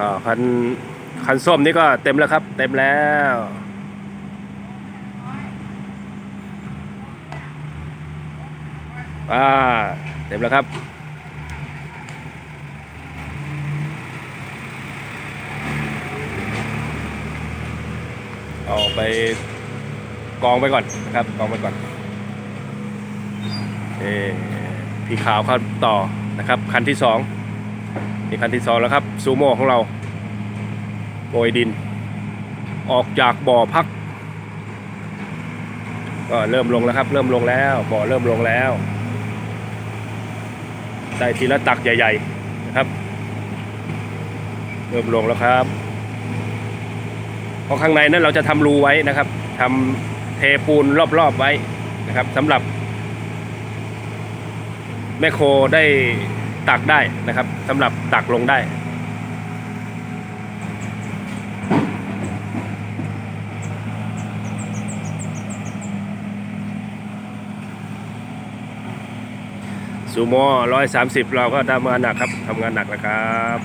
อ่าคันคันส้มนี่ก็เต็มแล้วครับ เต็มแล้วอ่าเต็มแล้วครับเอาไปกองไปก่อนนะครับกองไปก่อนเออพี่ขาวครับต่อนะครับ คันที่สอง นี่คันที่สองแล้วครับซูโม่ของเราโปรยดิน ออกจากบ่อพัก ก็เริ่มลงแล้วครับ เริ่มลงแล้วบ่อเริ่มลงแล้วได้ทีละตักใหญ่ๆนะครับ เริ่มลงแล้วครับพราะข้างในนั้นเราจะทำรูไว้นะครับทำเทปูนรอบๆไว้นะครับสำหรับแมคโครได้ ตักได้นะครับสำหรับตักลงได้ ซูโม่ร้อยสามสิบเราก็ทำงานหนักครับทำงานหนักนะครับ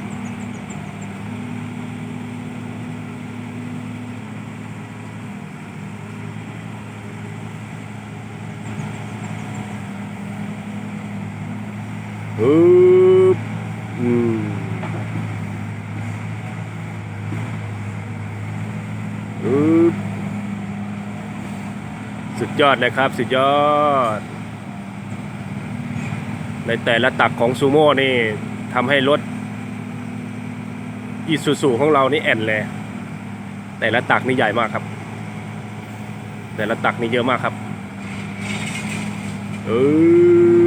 ฮึบอืมฮึบ สุดยอดเลยครับ สุดยอด ในแต่ละตักของซูโม่นี่ทำให้รถอีซูซูของเรานี่แอนเลยแต่ละตักนี่ใหญ่มากครับ แต่ละตักนี่เยอะมากครับ เออ